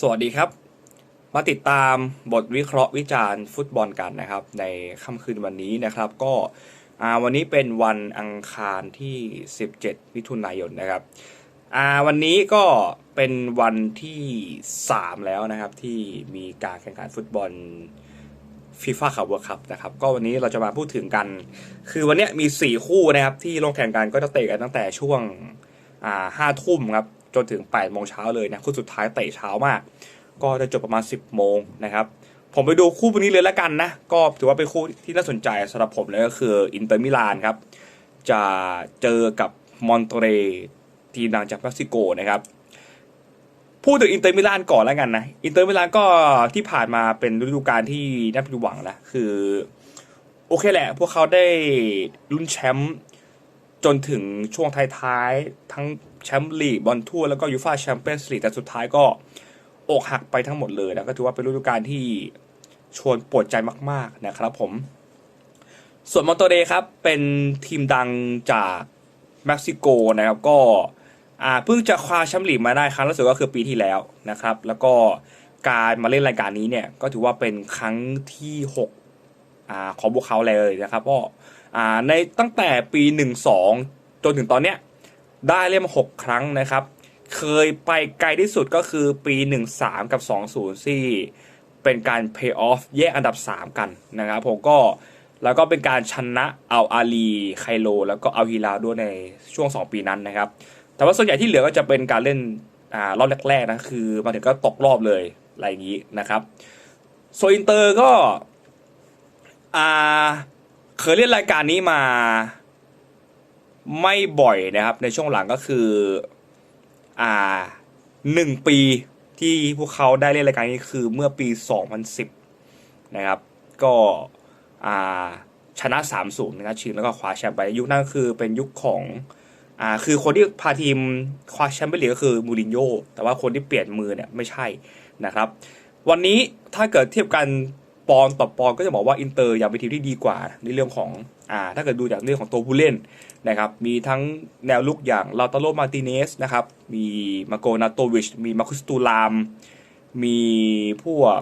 สวัสดีครับ มาติดตามบทวิเคราะห์วิจารณ์ฟุตบอลกันนะครับ ในค่ำคืนวันนี้นะครับ ก็วันนี้เป็นวันอังคารที่ 17 มิถุนายนนะครับวันนี้ก็เป็นวันที่ 3 แล้วนะครับ ที่มีการแข่งขันฟุตบอลฟีฟ่าคัพเวิร์คัพนะครับ ก็วันนี้เราจะมาพูดถึงกัน คือวันนี้มี 4 คู่นะครับ ที่ลงแข่งกันก็จะเตะกันตั้งแต่ช่วงห้าทุ่มครับ จนถึง8โมงเช้าเลยนะคู่สุดท้ายเตะเช้ามาก ก็จะจบประมาณ 10โมงนะครับผมไปดูคู่นี้เลยแล้วกันนะ ก็ถือว่าเป็นคู่ที่น่าสนใจสำหรับผมเลยก็คืออินเตอร์มิลานครับ จะเจอกับมอนโตเรทีมดังจากเม็กซิโกนะครับพูดถึงอินเตอร์มิลานก่อนแล้วกันนะ อินเตอร์มิลานก็ที่ผ่านมาเป็นฤดูกาลที่น่าผิดหวังนะ คือ โอเคแหละ พวกเขาได้ลุ้นแชมป์ จนถึงช่วงท้ายๆ ทั้งแชมป์ลีกบอลทั่วแล้วก็ยูฟ่าแชมเปี้ยนส์ลีกแต่สุดท้ายก็อกหักไปทั้งหมดเลยนะก็ถือว่าเป็นฤดูกาลที่ชวนปวดใจมากๆนะครับผม ส่วนมอนโตเดครับ เป็นทีมดังจากเม็กซิโกนะครับก็เพิ่งจะคว้าแชมป์ลีกมาได้ครั้งล่าสุดก็คือปีที่แล้วนะครับ แล้วก็การมาเล่นรายการนี้เนี่ยก็ถือว่าเป็นครั้งที่6อ่าของพวกเขาเลยนะครับก็ อ่าในตั้งแต่ปี 12 จนถึงตอนเนี้ยได้เล่มา6ครั้งนะครับ เคยไปไกลที่สุดก็คือปี 13 กับ 20ที่เป็นการ pay off แยกอันดับ 3 กันนะครับผมก็แล้วก็เป็นการชนะเอาอาลีไคโล แล้วก็เอาฮิลาด้วยในช่วง 2 ปีนั้นนะครับ แต่ว่าส่วนใหญ่ที่เหลือก็จะเป็นการเล่นอ่ารอบแรกๆนะคือมาถึงก็ตกรอบเลยอะไรอย่างนี้นะครับโซอินเตอร์ก็อ่า เคยเล่นรายการนี้มาไม่บ่อยนะครับ ในช่วงหลังก็คือ อ่าหนึ่งปีที่พวกเขาได้เล่นรายการนี้คือเมื่อปี 2010 นะครับ ก็อ่าชนะ3-0นะครับชิงแล้วก็คว้าแชมป์ไปยุคนั้นคือเป็นยุคของอ่าคือคนที่พาทีมคว้าแชมเปี้ยนลีกก็คือมูรินโญ่แต่ว่าคนที่เปลี่ยนมือเนี่ยไม่ใช่นะครับ วันนี้ถ้าเกิดเทียบกัน ปอนต่อปอนก็จะบอกว่าอินเตอร์ยังเป็นทีมที่ดีกว่าในเรื่องของอ่าถ้าเกิดดูจากเรื่องของตัวผู้เล่นนะครับมีทั้งแนวลุกอย่างลาตาโลมาติเนสนะครับมีมาโกนาโตวิชมีมาคุสตูลาม มีพวก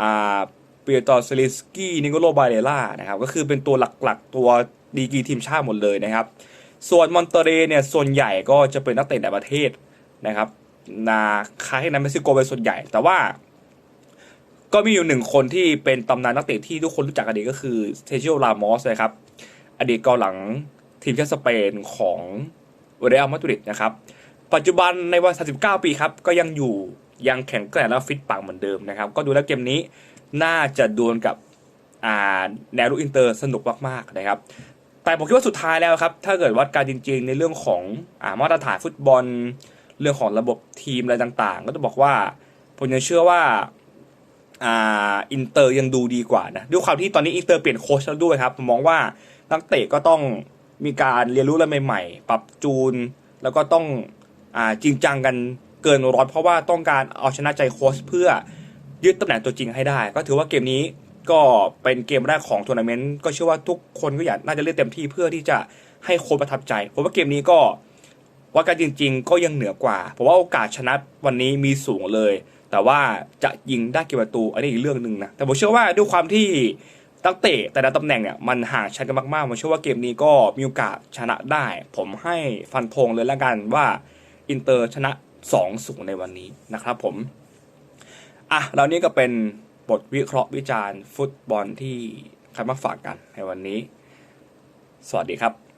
อ่าเปียตอร์เซลิสกี้นิโกโลบาเรล่านะครับก็คือเป็นตัวหลักๆตัวดีกีทีมชาติหมดเลยนะครับ ส่วนมอนเตเรเนี่ยส่วนใหญ่ก็จะเป็นนักเตะในประเทศนะครับนาคล้ายในเม็กซิโกเป็นส่วนใหญ่แต่ว่า ก็มีอยู่หนึ่งคนที่เป็นตำนานนักเตะที่ทุกคนรู้จักกันดีก็คือเทเชโอลามอสนะครับ อดีตกองหลังทีมชาติสเปนของเรอัลมาดริดนะครับ ปัจจุบันในวัย 39 ปีครับ ก็ยังอยู่ยังแข็งแกร่งและฟิตปังเหมือนเดิมนะครับ ก็ดูแล้วเกมนี้น่าจะดวลกับอ่าแนวลุกอินเตอร์สนุกมากๆนะครับ แต่ผมคิดว่าสุดท้ายแล้วครับ ถ้าเกิดวัดการจริง ๆ ในเรื่องของอมาตรฐานฟุตบอล เรื่องของระบบทีมอะไรต่างๆ ก็จะบอกว่าผมยังเชื่อว่า อ่าอินเตอร์ยังดูดีกว่านะด้วยความที่ตอนนี้อินเตอร์เปลี่ยนโค้ชแล้วด้วยครับผมมองว่านักเตะก็ต้องมีการเรียนรู้อะไรใหม่ๆ ปรับจูน แล้วก็ต้องอ่าจริงจังกันเกินร้อยเพราะว่าต้องการเอาชนะใจโค้ชเพื่อยึดตำแหน่งตัวจริงให้ได้ ก็ถือว่าเกมนี้ก็เป็นเกมแรกของทัวร์นาเมนต์ก็เชื่อว่าทุกคนก็อยากน่าจะเล่นเต็มที่เพื่อที่จะให้โค้ชประทับใจผมว่าเกมนี้ก็ว่ากันจริง ๆ ก็ยังเหนือกว่าเพราะว่าโอกาสชนะวันนี้มีสูงเลย แต่ว่าจะยิงได้กี่ประตูอันนี้อีกเรื่องหนึ่งนะแต่ผมเชื่อว่าด้วยความที่ตั้งเตะแต่ละตำแหน่งเนี่ยมันห่างชั้นกันมากๆผมเชื่อว่าเกมนี้ก็มีโอกาสชนะได้ ผมให้ฟันธงเลยละกันว่าอินเตอร์ชนะ2สูงในวันนี้นะครับผมอะแล้วนี้ก็เป็นบทวิเคราะห์วิจารณ์ฟุตบอลที่ใครมาฝากกันในวันนี้ สวัสดีครับ